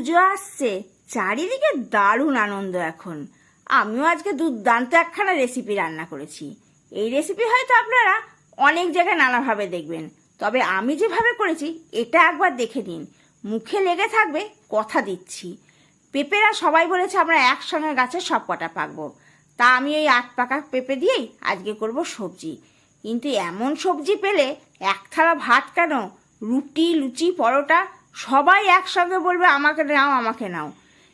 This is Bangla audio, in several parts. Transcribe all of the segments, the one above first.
পুজো আসছে। চারিদিকে দারুণ আনন্দ এখন। আমিও আজকে দুর্দান্ত একখানা রেসিপি রান্না করেছি। এই রেসিপি হয়তো আপনারা অনেক জায়গায় নানাভাবে দেখবেন। তবে আমি যেভাবে করেছি, এটা একবার দেখে নিন। মুখে লেগে থাকবে, কথা দিচ্ছি। পেঁপেরা সবাই বলেছে আমরা একসঙ্গে গাছে সব কটা পাকবো। তা আমি এই আট পাকা পেঁপে দিয়েই আজকে করব সবজি। কিন্তু এমন সবজি পেলে এক থালা ভাত কেন? রুটি, লুচি, পরোটা সবাই একসঙ্গে বলবে, আমাকে নাও আমাকে নাও।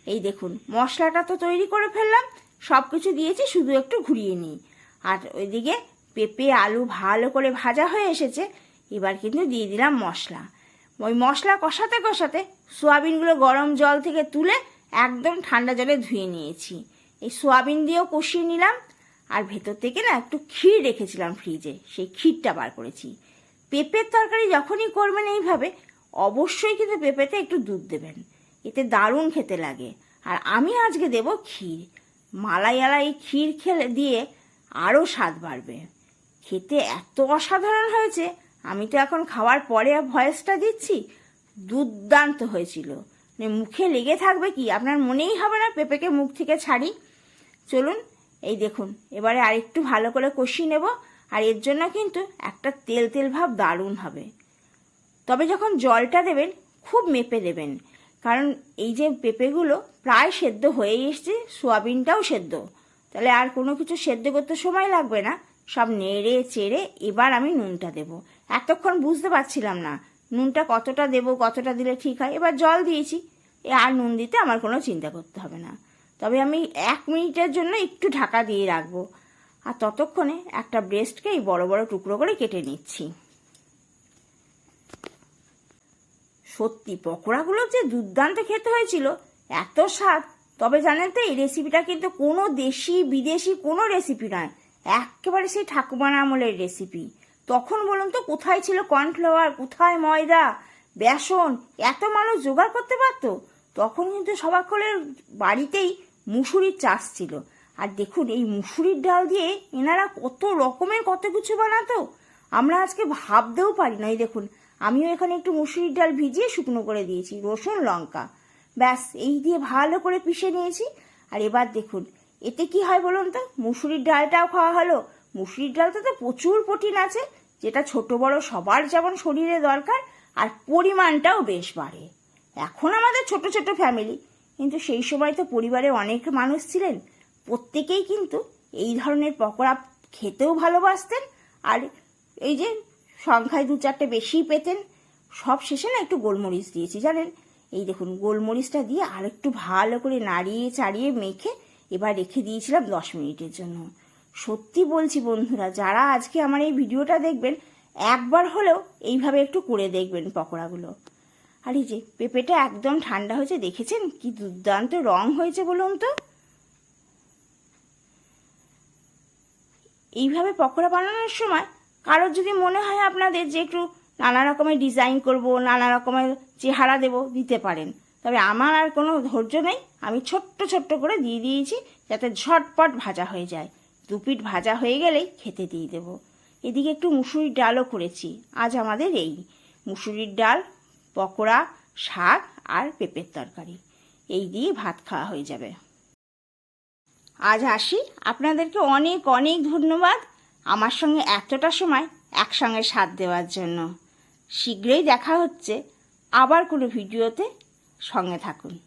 এই দেখুন, মশলাটা তো তৈরি করে ফেললাম সব কিছু দিয়েছি, শুধু একটু ঘুরিয়ে নিই। আর ওইদিকে পেঁপে, আলু ভালো করে ভাজা হয়ে এসেছে, এবার কিন্তু দিয়ে দিলাম মশলা। ওই মশলা কষাতে কষাতে সোয়াবিনগুলো গরম জল থেকে তুলে একদম ঠান্ডা জলে ধুয়ে নিয়েছি। এই সোয়াবিন দিয়েও কষিয়ে নিলাম, আর ভেতর থেকে না একটু ক্ষীর রেখেছিলাম ফ্রিজে, সেই ক্ষীরটা বার করেছি। পেঁপের তরকারি যখনই করবেন এইভাবে অবশ্যই কিন্তু পেঁপেতে একটু দুধ দেবেন। এতে দারুণ খেতে লাগে। আর আমি আজকে দেব ক্ষীর। মালাইয়ালা এই ক্ষীর খেলে দিয়ে আরও স্বাদ বাড়বে। খেতে এত অসাধারণ হয়েছে, আমি তো এখন খাওয়ার পরে ভয়েসটা দিচ্ছি, দুর্দান্ত হয়েছিল। মানে মুখে লেগে থাকবে কি, আপনার মনেই হবে না পেঁপেকে মুখ থেকে ছাড়ি। চলুন, এই দেখুন, এবারে আরেকটু ভালো করে কষিয়ে নেব। আর এর জন্য কিন্তু একটা তেল তেল ভাব দারুণ হবে। তবে যখন জলটা দেবেন, খুব মেপে দেবেন। কারণ এই যে পেঁপেগুলো প্রায় সেদ্ধ হয়ে এসছে, সোয়াবিনটাও সেদ্ধ। তাহলে আর কোনো কিছু সেদ্ধ করতে সময় লাগবে না। সব নেড়ে চেড়ে এবার আমি নুনটা দেব। এতক্ষণ বুঝতে পারছিলাম না নুনটা কতটা দেব, কতটা দিলে ঠিক হয়। এবার জল দিয়েছি। এ আর নুন দিতে আমার কোনো চিন্তা করতে হবে না। তবে আমি এক মিনিটের জন্য একটু ঢাকা দিয়ে রাখব। আর ততক্ষণে একটা ব্রেস্টকে এই বড় বড় টুকরো করে কেটে নিচ্ছি। সত্যি, পকোড়াগুলো যে দুর্দান্ত খেতে হয়েছিল, এত স্বাদ। তবে জানেন তো, এই রেসিপিটা কিন্তু কোনো দেশি, বিদেশি কোনো রেসিপি নয়, একেবারে সেই ঠাকুমার আমলের রেসিপি তখন বলুন তো, কোথায় ছিল কর্নফ্লাওয়ার কোথায় ময়দা, বেসন, এত মানুষ জোগাড় করতে পারতো? তখন কিন্তু সবাকলের বাড়িতেই মুসুরির চাষ ছিল। আর দেখুন, এই মুসুরির ডাল দিয়ে এনারা কত রকমের কত কিছু বানাতো। আমরা আজকে ভাবতেও পারি না, এই দেখুন আমিও এখানে একটু মুসুরির ডাল ভিজিয়ে শুকনো করে দিয়েছি, রসুন, লঙ্কা। ব্যাস, এই দিয়ে ভালো করে পিষে নিয়েছি। আর এবার দেখুন, এতে কি হয় বলুন তো? মুসুরির ডালটাও খাওয়া হলো। মুসুরির ডালতে তো প্রচুর প্রোটিন আছে, যেটা ছোট বড় সবার যেমন শরীরে দরকার, আর পরিমাণটাও বেশ বাড়ে। এখন আমাদের ছোট ছোট ফ্যামিলি, কিন্তু সেই সময় তো পরিবারে অনেক মানুষ ছিলেন। প্রত্যেকেই কিন্তু এই ধরনের পকোড়া খেতেও ভালোবাসতেন। আর এই যে সংখ্যায় দু চারটে বেশিই পেতেন। সব শেষে না একটু গোলমরিচ দিয়েছি, জানেন? এই দেখুন, গোলমরিচটা দিয়ে আর একটু ভালো করে নাড়িয়ে চাড়িয়ে মেখে এবার রেখে দিয়েছিলাম দশ মিনিটের জন্য। সত্যি বলছি বন্ধুরা, যারা আজকে আমার এই ভিডিওটা দেখবেন, একবার হলেও এইভাবে একটু করে দেখবেন পকোড়াগুলো। আর এই যে, পেঁপেটা একদম ঠান্ডা হয়েছে, দেখেছেন? কি দুর্দান্ত রং হয়েছে বলুন তো। এইভাবে পকোড়া বানানোর সময় কারোর যদি মনে হয় আপনাদের যে একটু নানা রকমের ডিজাইন করব, নানা রকমের চেহারা দেব, দিতে পারেন। তবে আমার আর কোনো ধৈর্য নেই। আমি ছোট্ট ছোট্ট করে দিয়ে দিয়েছি যাতে ঝটপট ভাজা হয়ে যায়। দুপিট ভাজা হয়ে গেলেই খেতে দিয়ে দেবো। এদিকে একটু মুসুরির ডালও করেছি। আজ আমাদের এই। মুসুরির ডাল, পকোড়া, শাক আর পেঁপের তরকারি। এই দিয়ে ভাত খাওয়া হয়ে যাবে। আজ আসি। আপনাদেরকে অনেক অনেক ধন্যবাদ। আমার সঙ্গে এতটা সময় একসঙ্গে সাথ দেওয়ার জন্য। শীঘ্রই দেখা হচ্ছে। আবার কোনো ভিডিওতে সঙ্গে থাকুন।